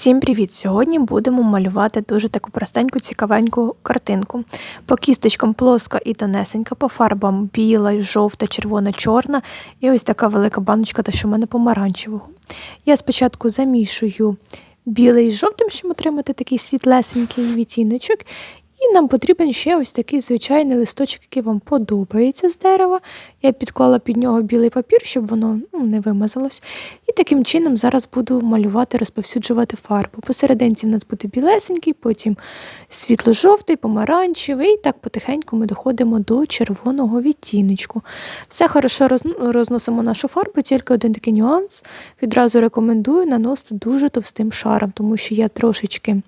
Всім привіт! Сьогодні будемо малювати дуже таку простеньку, цікавеньку картинку. По кісточкам плоска і тонесенька, по фарбам біла, жовта, червона, чорна. І ось така велика баночка, та що в мене помаранчевого. Я спочатку замішую білий з жовтим, щоб отримати такий світлесенький відтіночок. І нам потрібен ще ось такий звичайний листочок, який вам подобається з дерева. Я підклала під нього білий папір, щоб воно ну, не вимазалось. І таким чином зараз буду малювати, розповсюджувати фарбу. Посерединці в нас буде білесенький, потім світло-жовтий, помаранчевий. І так потихеньку ми доходимо до червоного відтіночку. Все хорошо розносимо нашу фарбу, тільки один такий нюанс. Відразу рекомендую наносити дуже товстим шаром, тому що я трошечки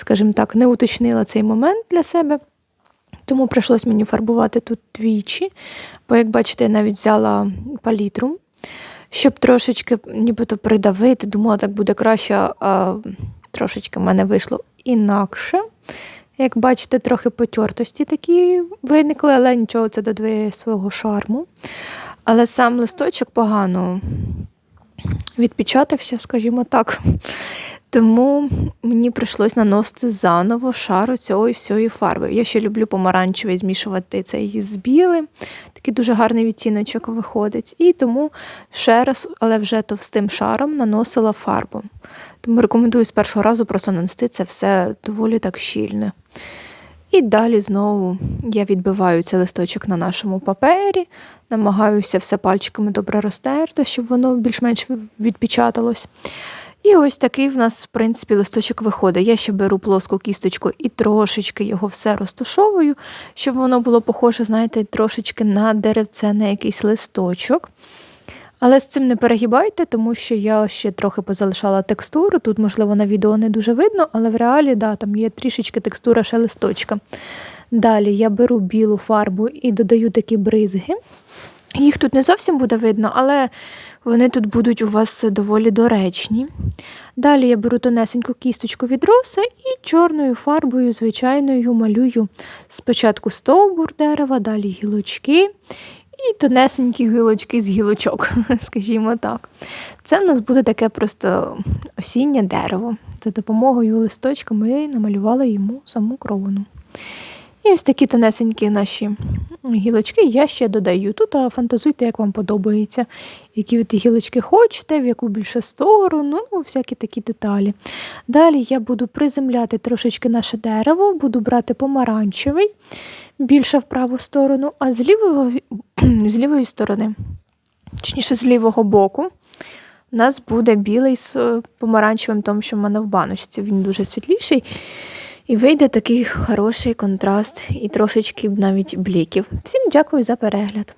скажімо так, не уточнила цей момент для себе. Тому прийшлось мені фарбувати тут двічі, бо, як бачите, я навіть взяла палітру, щоб трошечки нібито придавити. Думала, так буде краще, а трошечки в мене вийшло інакше. Як бачите, трохи потертості такі виникли, але нічого це додає свого шарму. Але сам листочок погано відпечатався, скажімо так. Тому мені прийшлось наносити заново шару цієї всієї фарби. Я ще люблю помаранчевий змішувати цей з білим. Такий дуже гарний відтіночок виходить. І тому ще раз, але вже товстим шаром наносила фарбу. Тому рекомендую з першого разу просто нанести це все доволі так щільно. І далі знову я відбиваю цей листочок на нашому папері, намагаюся все пальчиками добре розтерти, щоб воно більш-менш відпечаталось. І ось такий в нас, в принципі, листочок виходить. Я ще беру плоску кісточку і трошечки його все розтушовую, щоб воно було похоже, знаєте, трошечки на деревце, на якийсь листочок. Але з цим не перегибайте, тому що я ще трохи позалишала текстуру. Тут, можливо, на відео не дуже видно, але в реалі да, там є трішечки текстура ще листочка. Далі я беру білу фарбу і додаю такі бризги. Їх тут не зовсім буде видно, але вони тут будуть у вас доволі доречні. Далі я беру тонесеньку кісточку від роса і чорною фарбою, звичайною, малюю спочатку стовбур дерева, далі гілочки і тонесенькі гілочки з гілочок, скажімо так. Це в нас буде таке просто осіннє дерево. За допомогою листочка ми намалювали йому саму крону. І ось такі тонесенькі наші гілочки я ще додаю. Тут фантазуйте, як вам подобається, які ви ті гілочки хочете, в яку більше сторону, ну, всякі такі деталі. Далі я буду приземляти трошечки наше дерево, буду брати помаранчевий, більше в праву сторону, а з лівого, з лівої сторони, точніше, з лівого боку. У нас буде білий з помаранчевим, тому що в мене в баночці він дуже світліший. І вийде такий хороший контраст і трошечки навіть бліків. Всім дякую за перегляд.